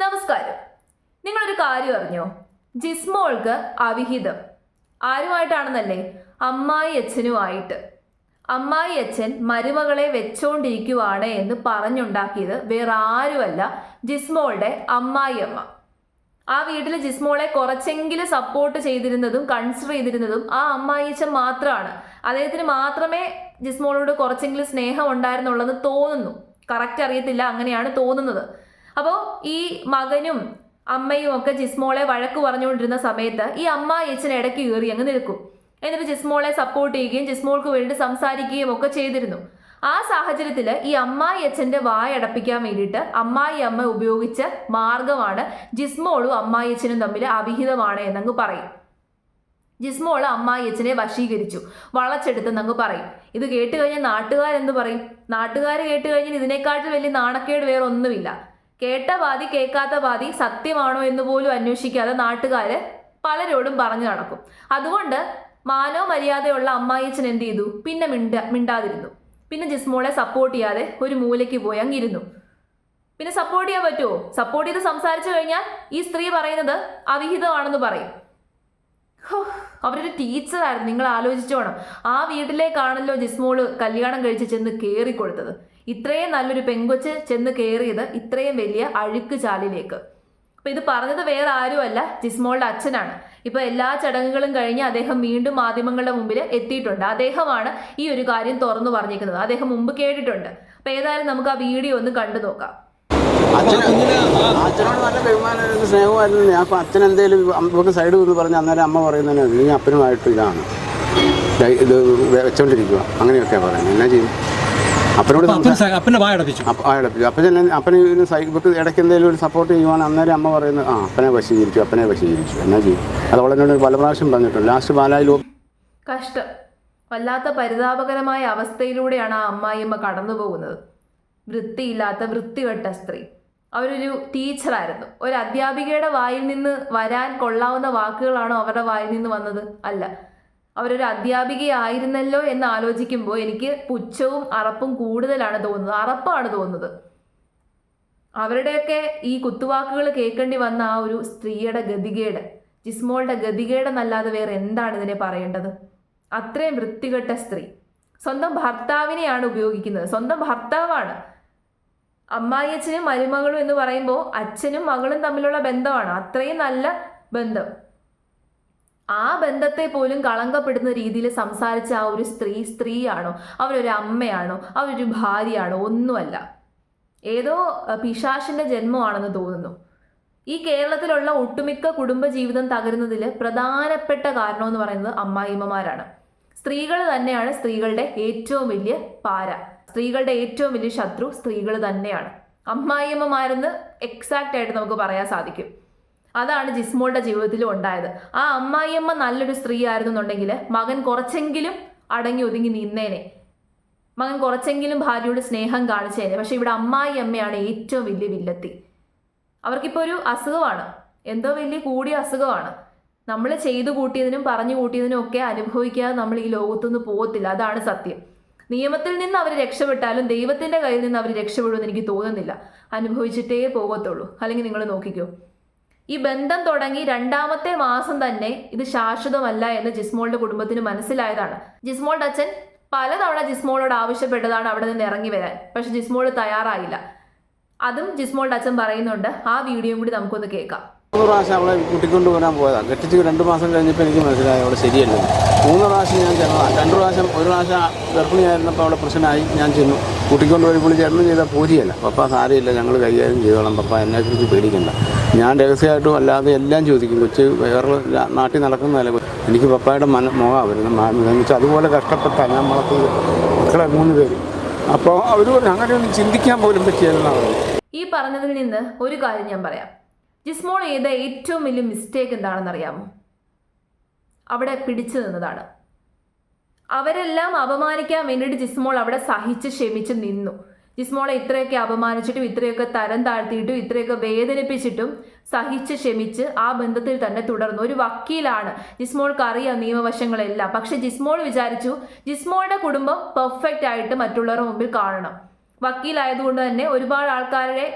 നമസ്കാരം. നിങ്ങളൊരു കാര്യം അറിഞ്ഞോ? ജിസ്മോൾക്ക് അവിഹിതം. ആരുമായിട്ടാണെന്നല്ലേ? അമ്മായി അച്ഛനുമായിട്ട് അമ്മായി അച്ഛൻ മരുമകളെ വെച്ചോണ്ടിരിക്കുവാണ് എന്ന് പറഞ്ഞുണ്ടാക്കിയത് വേറെ ആരുമല്ല ജിസ്മോളുടെ അമ്മായിയമ്മ. ആ വീട്ടിൽ ജിസ്മോളെ കുറച്ചെങ്കിലും സപ്പോർട്ട് ചെയ്തിരുന്നതും കൺസിഡർ ചെയ്തിരുന്നതും ആ അമ്മായിച്ചൻ മാത്രമാണ്. അദ്ദേഹത്തിന് മാത്രമേ ജിസ്മോളോട് കുറച്ചെങ്കിലും സ്നേഹം ഉണ്ടായിരുന്നുള്ളെന്ന് തോന്നുന്നു. കറക്റ്റ് അറിയത്തില്ല അങ്ങനെയാണ് തോന്നുന്നത്. അപ്പോൾ ഈ മകനും അമ്മയും ഒക്കെ ജിസ്മോളെ വഴക്ക് പറഞ്ഞുകൊണ്ടിരുന്ന സമയത്ത് ഈ അമ്മ അമ്മായിച്ചൻ ഇടയ്ക്ക് കയറി അങ്ങ് നിൽക്കും. എന്നിട്ട് ജിസ്മോളെ സപ്പോർട്ട് ചെയ്യുകയും ജിസ്മോൾക്ക് വേണ്ടി സംസാരിക്കുകയും ഒക്കെ ചെയ്തിരുന്നു. ആ സാഹചര്യത്തിൽ ഈ അമ്മായി അച്ഛന്റെ വായ അടപ്പിക്കാൻ വേണ്ടിയിട്ട് അമ്മായി അമ്മ ഉപയോഗിച്ച മാർഗമാണ് ജിസ്മോളും അമ്മായി അച്ഛനും തമ്മിൽ അവിഹിതമാണ് എന്നങ്ങ് പറയും. ജിസ്മോൾ അമ്മായി അച്ഛനെ വശീകരിച്ചു. വളച്ചെടുത്തെന്നങ്ങ് പറയും. ഇത് കേട്ട് കഴിഞ്ഞാൽ നാട്ടുകാരെന്ത് പറയും? നാട്ടുകാർ കേട്ട് കഴിഞ്ഞാൽ ഇതിനേക്കാട്ടിൽ വലിയ നാണക്കേട് വേറെ ഒന്നുമില്ല കേട്ട വാദി കേൾക്കാത്ത വാദി സത്യമാണോ എന്ന് പോലും അന്വേഷിക്കാതെ നാട്ടുകാർ പലരോടും പറഞ്ഞു നടക്കും. അതുകൊണ്ട് മാനോ മര്യാദയുള്ള അമ്മായിച്ചൻ എന്ത് ചെയ്തു? പിന്നെ മിണ്ട മിണ്ടാതിരുന്നു. പിന്നെ ജിസ്മോളെ സപ്പോർട്ട് ചെയ്യാതെ ഒരു മൂലയ്ക്ക് പോയി അങ്ങിരുന്നു. പിന്നെ സപ്പോർട്ട് ചെയ്യാൻ പറ്റുമോ സപ്പോർട്ട് ചെയ്ത് സംസാരിച്ചു കഴിഞ്ഞാൽ ഈ സ്ത്രീ പറയുന്നത് അവിഹിതമാണെന്ന് പറയും. ഹോ, അവരൊരു ടീച്ചറായിരുന്നു നിങ്ങൾ ആലോചിച്ചോണം ആ വീട്ടിലേക്കാണല്ലോ ജിസ്മോൾ കല്യാണം കഴിച്ച് ചെന്ന് കയറി കൊടുത്തത്. ഇത്രയും നല്ലൊരു പെങ്കൊച്ച് ചെന്ന് കയറിയത് ഇത്രയും വലിയ അഴുക്ക് ചാലിലേക്ക്. അപ്പൊ ഇത് പറഞ്ഞത് വേറെ ആരുമല്ല ജിസ്മോളുടെ അച്ഛനാണ്. ഇപ്പൊ എല്ലാ ചടങ്ങുകളും കഴിഞ്ഞ് അദ്ദേഹം വീണ്ടും മാധ്യമങ്ങളുടെ മുമ്പിൽ എത്തിയിട്ടുണ്ട്. അദ്ദേഹമാണ് ഈ ഒരു കാര്യം തുറന്നു പറഞ്ഞിരിക്കുന്നത്. അദ്ദേഹം മുമ്പ് കേട്ടിട്ടുണ്ട്. അപ്പൊ ഏതായാലും നമുക്ക് ആ വീഡിയോ ഒന്ന് കണ്ടു നോക്കാം. അച്ഛനോട് നല്ല ബഹുമാനമായിരുന്നു സ്നേഹമായിരുന്നു. ഞാൻ അപ്പം അച്ഛൻ എന്തെങ്കിലും നമുക്ക് സൈഡ് എന്ന് പറഞ്ഞ് അന്നേരം അമ്മ പറയുന്നതിന് നീ അപ്പനുമായിട്ട് ഇതാണ്. ഇത് വെച്ചോണ്ടിരിക്കുക അങ്ങനെയൊക്കെയാണ് പറയുന്നത്. എന്നാ ചെയ്യും? അപ്പനോട് അപ്പനെ അപ്പൻ സ- അപ്പന്റെ വായ അടപ്പിച്ചു. അപ്പ- ആ ഇടയ്ക്ക് അപ്പം ചെന്ന് അപ്പന് ഇതിന് സൈ ഇവർക്ക് ഇടയ്ക്ക് എന്തെങ്കിലും ഒരു സപ്പോർട്ട് ചെയ്യുവാണ്. അന്നേരം അമ്മ പറയുന്നത് ആ അപ്പനെ വശീകരിച്ചു അപ്പനെ വശീകരിച്ചു. എന്നാ ചെയ്യും? അത് അവളെന്നോട് പല പ്രാവശ്യം പറഞ്ഞിട്ടുണ്ട്. ലാസ്റ്റ് പാലായിൽ കഷ്ടം. വല്ലാത്ത പരിതാപകരമായ അവസ്ഥയിലൂടെയാണ് ആ അമ്മായിയമ്മ കടന്നു പോകുന്നത് വൃത്തിയില്ലാത്ത വൃത്തികെട്ട സ്ത്രീ. അവരൊരു ടീച്ചറായിരുന്നു. ഒരു അധ്യാപികയുടെ വായിൽ നിന്ന് വരാൻ കൊള്ളാവുന്ന വാക്കുകളാണോ അവരുടെ വായിൽ നിന്ന് വന്നത്? അല്ല. അവരൊരു അധ്യാപികയായിരുന്നല്ലോ എന്ന് ആലോചിക്കുമ്പോൾ എനിക്ക് പുച്ഛവും അറപ്പും കൂടുതലാണ് തോന്നുന്നത്. അറപ്പാണ് തോന്നുന്നത്. അവരുടെയൊക്കെ ഈ കുത്തുവാക്കുകൾ കേൾക്കേണ്ടി വന്ന ആ ഒരു സ്ത്രീയുടെ ഗതികേട് ജിസ്മോളുടെ ഗതികേടെന്നല്ലാതെ വേറെ എന്താണ് ഇതിനെ പറയേണ്ടത്? അത്രയും വൃത്തികെട്ട സ്ത്രീ. സ്വന്തം ഭർത്താവിനെയാണ് ഉപയോഗിക്കുന്നത്. സ്വന്തം ഭർത്താവാണ്. അമ്മായിയച്ഛനും മരുമകളും എന്ന് പറയുമ്പോൾ അച്ഛനും മകളും തമ്മിലുള്ള ബന്ധമാണ്. അത്രയും നല്ല ബന്ധം. ആ ബന്ധത്തെ പോലും കളങ്കപ്പെടുന്ന രീതിയിൽ സംസാരിച്ച ആ ഒരു സ്ത്രീ സ്ത്രീയാണോ? അവരൊരു അമ്മയാണോ? അവരൊരു ഭാര്യയാണോ? ഒന്നുമല്ല. ഏതോ പിശാഷിന്റെ ജന്മമാണെന്ന് തോന്നുന്നു. ഈ കേരളത്തിലുള്ള ഒട്ടുമിക്ക കുടുംബജീവിതം തകരുന്നതിൽ പ്രധാനപ്പെട്ട കാരണം എന്ന് പറയുന്നത് അമ്മായിമ്മമാരാണ് സ്ത്രീകൾ തന്നെയാണ് സ്ത്രീകളുടെ ഏറ്റവും വലിയ പാര. സ്ത്രീകളുടെ ഏറ്റവും വലിയ ശത്രു സ്ത്രീകൾ തന്നെയാണ്. അമ്മായിയമ്മമാരെന്ന് എക്സാക്റ്റ് ആയിട്ട് നമുക്ക് പറയാൻ സാധിക്കും. അതാണ് ജിസ്മോളുടെ ജീവിതത്തിലും ഉണ്ടായത്. ആ അമ്മായിയമ്മ നല്ലൊരു സ്ത്രീ ആയിരുന്നു ആയിരുന്നുണ്ടെങ്കിൽ മകൻ കുറച്ചെങ്കിലും അടങ്ങി ഒതുങ്ങി നിന്നേനെ. മകൻ കുറച്ചെങ്കിലും ഭാര്യയോട് സ്നേഹം കാണിച്ചേനെ. പക്ഷെ ഇവിടെ അമ്മായി അമ്മയാണ് ഏറ്റവും വലിയ വില്ലത്തി. അവർക്കിപ്പോൾ ഒരു അസുഖമാണ്. എന്തോ വലിയ കൂടിയ അസുഖമാണ്. നമ്മൾ ചെയ്തു കൂട്ടിയതിനും പറഞ്ഞു കൂട്ടിയതിനും ഒക്കെ അനുഭവിക്കാതെ നമ്മൾ ഈ ലോകത്തുനിന്ന് പോകത്തില്ല. അതാണ് സത്യം. നിയമത്തിൽ നിന്ന് അവർ രക്ഷപ്പെട്ടാലും ദൈവത്തിന്റെ കയ്യിൽ നിന്ന് അവർ രക്ഷപ്പെടുമെന്ന് എനിക്ക് തോന്നുന്നില്ല. അനുഭവിച്ചിട്ടേ പോകത്തുള്ളൂ. അല്ലെങ്കിൽ നിങ്ങൾ നോക്കിക്കോ. ഈ ബന്ധം തുടങ്ങി രണ്ടാമത്തെ മാസം തന്നെ ഇത് ശാശ്വതമല്ല എന്ന് ജിസ്മോളുടെ കുടുംബത്തിന് മനസ്സിലായതാണ്. ജിസ്മോളുടെ അച്ഛൻ പലതവണ ജിസ്മോളോട് ആവശ്യപ്പെട്ടതാണ് അവിടെ നിന്ന് ഇറങ്ങി വരാൻ. പക്ഷെ ജിസ്മോൾ തയ്യാറായില്ല. അതും ജിസ്മോളുടെ അച്ഛൻ പറയുന്നുണ്ട്. ആ വീഡിയോയും കൂടി നമുക്കൊന്ന് കേൾക്കാം. മൂന്ന് പ്രാവശ്യം അവളെ കൂട്ടിക്കൊണ്ട് വരാൻ പോയതാണ് കെട്ടിച്ച് രണ്ട് മാസം കഴിഞ്ഞപ്പോൾ എനിക്ക് മനസ്സിലായി അവളെ ശരിയല്ല. മൂന്ന് പ്രാവശ്യം ഞാൻ ചെന്നതാണ് രണ്ട് പ്രാവശ്യം ഒരു പ്രാവശ്യം ഗർഭിണിയായിരുന്നപ്പോൾ അവിടെ പ്രശ്നമായി. ഞാൻ ചെന്നു. കൂട്ടിക്കൊണ്ട് വരുമ്പോൾ പുള്ളി ചേട്ടനും ചെയ്ത പൂരിയല്ല പപ്പ സാരമില്ല ഞങ്ങൾ കൈകാര്യം ചെയ്തോളാം. പപ്പ എന്നെക്കുറിച്ച് പേടിക്കണ്ട. ഞാൻ രഹസ്യമായിട്ടും അല്ലാതെ എല്ലാം ചോദിക്കും. കൊച്ച് വേറെ നാട്ടിൽ നടക്കുന്നതല്ല എനിക്ക് പപ്പായുടെ മന മുഖമാണ് വരുന്നത് അതുപോലെ കഷ്ടപ്പെട്ട ഞാൻ വളർത്തിയത് മക്കളെ മൂന്ന് പേര്. അപ്പോൾ അവർ അങ്ങനെ ഒന്നും ചിന്തിക്കാൻ പോലും പറ്റിയല്ലെന്നാണ് ഈ പറഞ്ഞതിൽ നിന്ന് ഒരു കാര്യം ഞാൻ പറയാം. ജിസ്മോൾ ചെയ്ത ഏറ്റവും വലിയ മിസ്റ്റേക്ക് എന്താണെന്ന് അറിയാമോ? അവിടെ പിടിച്ചു നിന്നതാണ്. അവരെല്ലാം അപമാനിക്കാൻ വേണ്ടിയിട്ട് ജിസ്മോൾ അവിടെ സഹിച്ച് ക്ഷമിച്ച് നിന്നു. ജിസ്മോളെ ഇത്രയൊക്കെ അപമാനിച്ചിട്ടും ഇത്രയൊക്കെ തരം താഴ്ത്തിയിട്ടും ഇത്രയൊക്കെ വേദനിപ്പിച്ചിട്ടും സഹിച്ച് ക്ഷമിച്ച് ആ ബന്ധത്തിൽ തന്നെ തുടർന്നു. ഒരു വക്കീലാണ് ജിസ്മോൾക്ക് അറിയാം നിയമവശങ്ങളെല്ലാം. പക്ഷെ ജിസ്മോൾ വിചാരിച്ചു ജിസ്മോളുടെ കുടുംബം പെർഫെക്റ്റ് ആയിട്ട് മറ്റുള്ളവരുടെ മുമ്പിൽ കാണണം. വക്കീലായതുകൊണ്ട് തന്നെ ഒരുപാട് ആൾക്കാരെ ഏഹ്,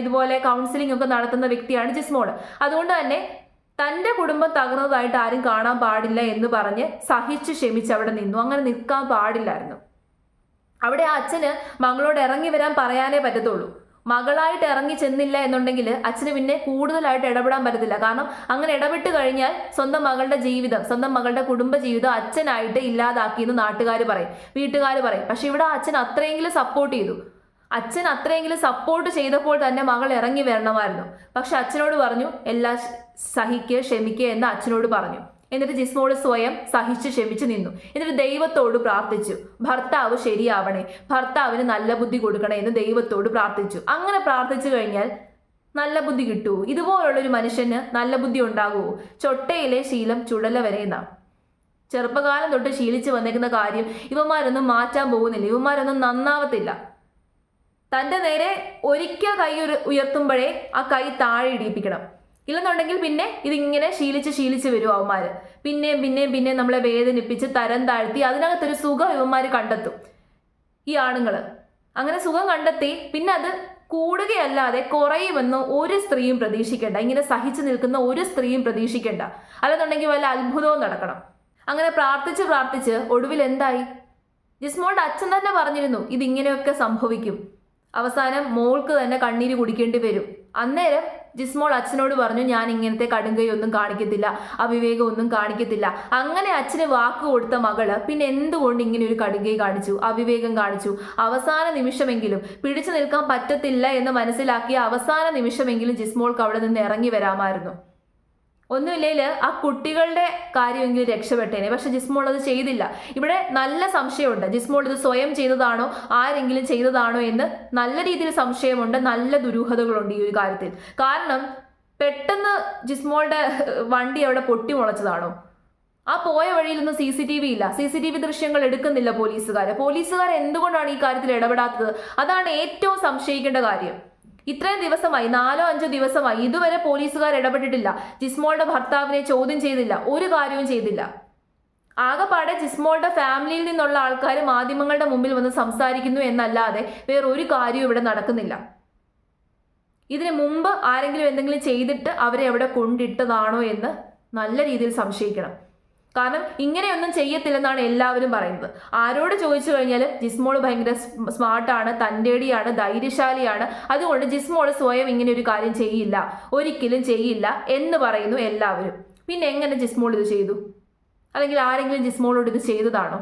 ഇതുപോലെ കൗൺസിലിംഗ് ഒക്കെ നടത്തുന്ന വ്യക്തിയാണ് ജിസ്മോൾ അതുകൊണ്ട് തന്നെ തന്റെ കുടുംബം തകർന്നതായിട്ട് ആരും കാണാൻ പാടില്ല എന്ന് പറഞ്ഞ് സഹിച്ച് ക്ഷമിച്ച് അവിടെ നിന്നു. അങ്ങനെ നിൽക്കാൻ പാടില്ലായിരുന്നു. അവിടെ ആ അച്ഛന് മകളോട് ഇറങ്ങി വരാൻ പറയാനേ പറ്റത്തുള്ളൂ. മകളായിട്ട് ഇറങ്ങി ചെന്നില്ല എന്നുണ്ടെങ്കിൽ അച്ഛന് പിന്നെ കൂടുതലായിട്ട് ഇടപെടാൻ പറ്റത്തില്ല. കാരണം അങ്ങനെ ഇടപെട്ട് കഴിഞ്ഞാൽ സ്വന്തം മകളുടെ ജീവിതം സ്വന്തം മകളുടെ കുടുംബ ജീവിതം അച്ഛനായിട്ട് ഇല്ലാതാക്കിയെന്ന് നാട്ടുകാർ പറയും വീട്ടുകാർ പറയും. പക്ഷെ ഇവിടെ അച്ഛൻ അത്രയെങ്കിലും സപ്പോർട്ട് ചെയ്തു. അച്ഛൻ അത്രയെങ്കിലും സപ്പോർട്ട് ചെയ്തപ്പോൾ തന്നെ മകൾ ഇറങ്ങി വരണമായിരുന്നു. പക്ഷെ അച്ഛനോട് പറഞ്ഞു എല്ലാ സഹിക്കുക ക്ഷമിക്കുക എന്ന് അച്ഛനോട് പറഞ്ഞു. എന്നിട്ട് ജിസ്മോൾ സ്വയം സഹിച്ച് ക്ഷമിച്ച് നിന്നു. എന്നിട്ട് ദൈവത്തോട് പ്രാർത്ഥിച്ചു. ഭർത്താവ് ശരിയാവണേ. ഭർത്താവിന് നല്ല ബുദ്ധി കൊടുക്കണേ എന്ന് ദൈവത്തോട് പ്രാർത്ഥിച്ചു. അങ്ങനെ പ്രാർത്ഥിച്ചു കഴിഞ്ഞാൽ നല്ല ബുദ്ധി കിട്ടുമോ ഇതുപോലുള്ള ഒരു മനുഷ്യന് നല്ല ബുദ്ധി ഉണ്ടാകുമോ ചൊട്ടയിലെ ശീലം ചുടല വരെയെന്നാണ് ചെറുപ്പകാലം തൊട്ട് ശീലിച്ചു വന്നേക്കുന്ന കാര്യം ഇവന്മാരൊന്നും മാറ്റാൻ പോകുന്നില്ല. ഇവന്മാരൊന്നും നന്നാവത്തില്ല. തന്റെ നേരെ ഒരിക്കൽ കൈ ഉയർത്തുമ്പോഴേ ആ കൈ താഴെ ഇടിയിപ്പിക്കണം. ഇല്ലെന്നുണ്ടെങ്കിൽ പിന്നെ ഇതിങ്ങനെ ശീലിച്ച് ശീലിച്ച് വരും അവന്മാർ പിന്നെയും പിന്നെയും പിന്നെയും നമ്മളെ വേദനിപ്പിച്ച് തരം താഴ്ത്തി അതിനകത്തൊരു സുഖം ഇവന്മാർ കണ്ടെത്തും. ഈ ആണുങ്ങൾ അങ്ങനെ സുഖം കണ്ടെത്തി പിന്നെ അത് കൂടുകയല്ലാതെ കുറയുമെന്ന് ഒരു സ്ത്രീയും പ്രതീക്ഷിക്കേണ്ട. ഇങ്ങനെ സഹിച്ചു നിൽക്കുന്ന ഒരു സ്ത്രീയും പ്രതീക്ഷിക്കേണ്ട. അല്ലെന്നുണ്ടെങ്കിൽ വല്ല അത്ഭുതവും നടക്കണം. അങ്ങനെ പ്രാർത്ഥിച്ച് പ്രാർത്ഥിച്ച് ഒടുവിൽ എന്തായി? ജിസ്മോളുടെ അച്ഛൻ തന്നെ പറഞ്ഞിരുന്നു ഇതിങ്ങനെയൊക്കെ സംഭവിക്കും. അവസാനം മോൾക്ക് തന്നെ കണ്ണീര് കുടിക്കേണ്ടി വരും. അന്നേരം ജിസ്മോൾ അച്ഛനോട് പറഞ്ഞു ഞാൻ ഇങ്ങനത്തെ കടുങ്കയൊന്നും കാണിക്കത്തില്ല അവിവേകം ഒന്നും കാണിക്കത്തില്ല. അങ്ങനെ അച്ഛന് വാക്ക് കൊടുത്ത മകൾ പിന്നെ എന്തുകൊണ്ട് ഇങ്ങനെ ഒരു കടുങ്കൈ കാണിച്ചു അവിവേകം കാണിച്ചു? അവസാന നിമിഷമെങ്കിലും പിടിച്ചു നിൽക്കാൻ പറ്റത്തില്ല എന്ന് മനസ്സിലാക്കിയ അവസാന നിമിഷമെങ്കിലും ജിസ്മോൾക്ക് അവിടെ നിന്ന് ഇറങ്ങി വരാമായിരുന്നു. ഒന്നുമില്ലേൽ ആ കുട്ടികളുടെ കാര്യമെങ്കിലും രക്ഷപ്പെട്ടേനെ. പക്ഷെ ജിസ്മോൾ അത് ചെയ്തില്ല. ഇവിടെ നല്ല സംശയമുണ്ട്. ജിസ്മോൾ ഇത് സ്വയം ചെയ്തതാണോ? ആരെങ്കിലും ചെയ്തതാണോ എന്ന് നല്ല രീതിയിൽ സംശയമുണ്ട്. നല്ല ദുരൂഹതകളുണ്ട് ഈ ഒരു കാര്യത്തിൽ. കാരണം പെട്ടെന്ന് ജിസ്മോളുടെ വണ്ടി അവിടെ പൊട്ടി മുളച്ചതാണോ? ആ പോയ വഴിയിലൊന്നും സി സി ടി വി ഇല്ല. സി സി ടി വി ദൃശ്യങ്ങൾ എടുക്കുന്നില്ല പോലീസുകാർ പോലീസുകാർ എന്തുകൊണ്ടാണ് ഈ കാര്യത്തിൽ ഇടപെടാത്തത്? അതാണ് ഏറ്റവും സംശയിക്കേണ്ട കാര്യം. ഇത്രയും ദിവസമായി നാലോ അഞ്ചോ ദിവസമായി ഇതുവരെ പോലീസുകാർ ഇടപെട്ടിട്ടില്ല. ജിസ്മോളുടെ ഭർത്താവിനെ ചോദ്യം ചെയ്തില്ല ഒരു കാര്യവും ചെയ്തില്ല. ആകെപ്പാടെ ജിസ്മോളുടെ ഫാമിലിയിൽ നിന്നുള്ള ആൾക്കാർ മാധ്യമങ്ങളുടെ മുമ്പിൽ വന്ന് സംസാരിക്കുന്നു എന്നല്ലാതെ വേറൊരു കാര്യവും ഇവിടെ നടക്കുന്നില്ല. ഇതിനു മുമ്പ് ആരെങ്കിലും എന്തെങ്കിലും ചെയ്തിട്ട് അവരെ അവിടെ കൊണ്ടിട്ടതാണോ എന്ന് നല്ല രീതിയിൽ സംശയിക്കണം. കാരണം ഇങ്ങനെയൊന്നും ചെയ്യത്തില്ലെന്നാണ് എല്ലാവരും പറയുന്നത്. ആരോട് ചോദിച്ചു കഴിഞ്ഞാൽ ജിസ്മോൾ ഭയങ്കര സ്മാർട്ടാണ് തന്റെടിയാണ് ധൈര്യശാലിയാണ്. അതുകൊണ്ട് ജിസ്മോൾ സ്വയം ഇങ്ങനെ ഒരു കാര്യം ചെയ്യില്ല. ഒരിക്കലും ചെയ്യില്ല എന്ന് പറയുന്നു എല്ലാവരും. പിന്നെ എങ്ങനെ ജിസ്മോൾ ഇത് ചെയ്തു? അല്ലെങ്കിൽ ആരെങ്കിലും ജിസ്മോളോട് ഇത് ചെയ്തതാണോ?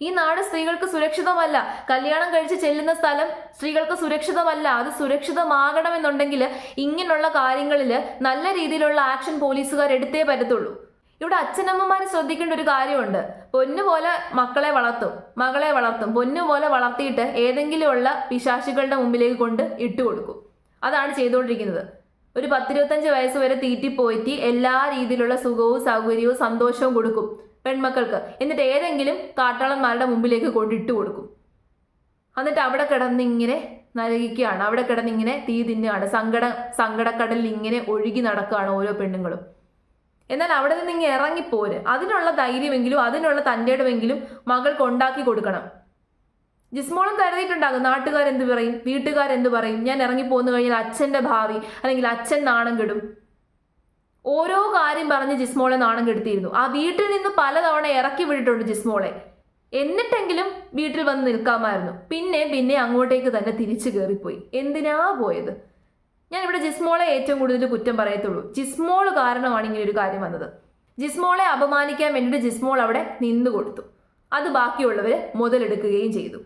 ഈ നാട് സ്ത്രീകൾക്ക് സുരക്ഷിതമല്ല. കല്യാണം കഴിച്ച് ചെല്ലുന്ന സ്ഥലം സ്ത്രീകൾക്ക് സുരക്ഷിതമല്ല. അത് സുരക്ഷിതമാകണമെന്നുണ്ടെങ്കിൽ ഇങ്ങനെയുള്ള കാര്യങ്ങളിൽ നല്ല രീതിയിലുള്ള ആക്ഷൻ പോലീസുകാർ എടുത്തേ പറ്റത്തുള്ളൂ. ഇവിടെ അച്ഛനമ്മമാർ ശ്രദ്ധിക്കേണ്ട ഒരു കാര്യമുണ്ട്. പൊന്നുപോലെ മക്കളെ വളർത്തും മകളെ വളർത്തും. പൊന്നുപോലെ വളർത്തിയിട്ട് ഏതെങ്കിലുമുള്ള പിശാശികളുടെ മുമ്പിലേക്ക് കൊണ്ട് ഇട്ടു കൊടുക്കും. അതാണ് ചെയ്തുകൊണ്ടിരിക്കുന്നത്. ഒരു പത്തിരുപത്തഞ്ച് വയസ്സ് വരെ തീറ്റിപ്പോറ്റി എല്ലാ രീതിയിലുള്ള സുഖവും സൗകര്യവും സന്തോഷവും കൊടുക്കും പെൺമക്കൾക്ക്. എന്നിട്ട് ഏതെങ്കിലും കാട്ടാളന്മാരുടെ മുമ്പിലേക്ക് കൊണ്ടിട്ട് കൊടുക്കും. എന്നിട്ട് അവിടെ കിടന്നിങ്ങനെ നരകിക്കുകയാണ്. അവിടെ കിടന്നിങ്ങനെ തീ തിന്നുകയാണ്. സങ്കട സങ്കടക്കടലിൽ ഇങ്ങനെ ഒഴുകി നടക്കുകയാണ് ഓരോ പെണ്ണുങ്ങളും. എന്നാൽ അവിടെ നിന്ന് ഇങ്ങനെ ഇറങ്ങിപ്പോര്. അതിനുള്ള ധൈര്യമെങ്കിലും അതിനുള്ള തന്റെടമെങ്കിലും മകൾക്ക് ഉണ്ടാക്കി കൊടുക്കണം. ജിസ്മോളും കരുതിയിട്ടുണ്ടാകും നാട്ടുകാരെന്ത് പറയും? വീട്ടുകാരെന്ത് പറയും? ഞാൻ ഇറങ്ങിപ്പോന്നു കഴിഞ്ഞാൽ അച്ഛന്റെ ഭാവി അല്ലെങ്കിൽ അച്ഛൻ നാണം കെടും. ഓരോ കാര്യം പറഞ്ഞ് ജിസ്മോളെ നാണം കെടുത്തിയിരുന്നു. ആ വീട്ടിൽ നിന്ന് പലതവണ ഇറക്കി വിട്ടിട്ടുണ്ട് ജിസ്മോളെ. എന്നിട്ടെങ്കിലും വീട്ടിൽ വന്ന് നിൽക്കാമായിരുന്നു. പിന്നെ പിന്നെ അങ്ങോട്ടേക്ക് തന്നെ തിരിച്ചു കയറിപ്പോയി. എന്തിനാ പോയത്? ഞാൻ ഇവിടെ ജിസ്മോളെ ഏറ്റവും കൂടുതൽ കുറ്റം പറയത്തുള്ളൂ. ജിസ്മോൾ കാരണമാണ് ഇങ്ങനെ ഒരു കാര്യം വന്നത്. ജിസ്മോളെ അപമാനിക്കാൻ വേണ്ടിയിട്ട് ജിസ്മോൾ അവിടെ നിന്നു കൊടുത്തു അത് ബാക്കിയുള്ളവർ മുതലെടുക്കുകയും ചെയ്തു.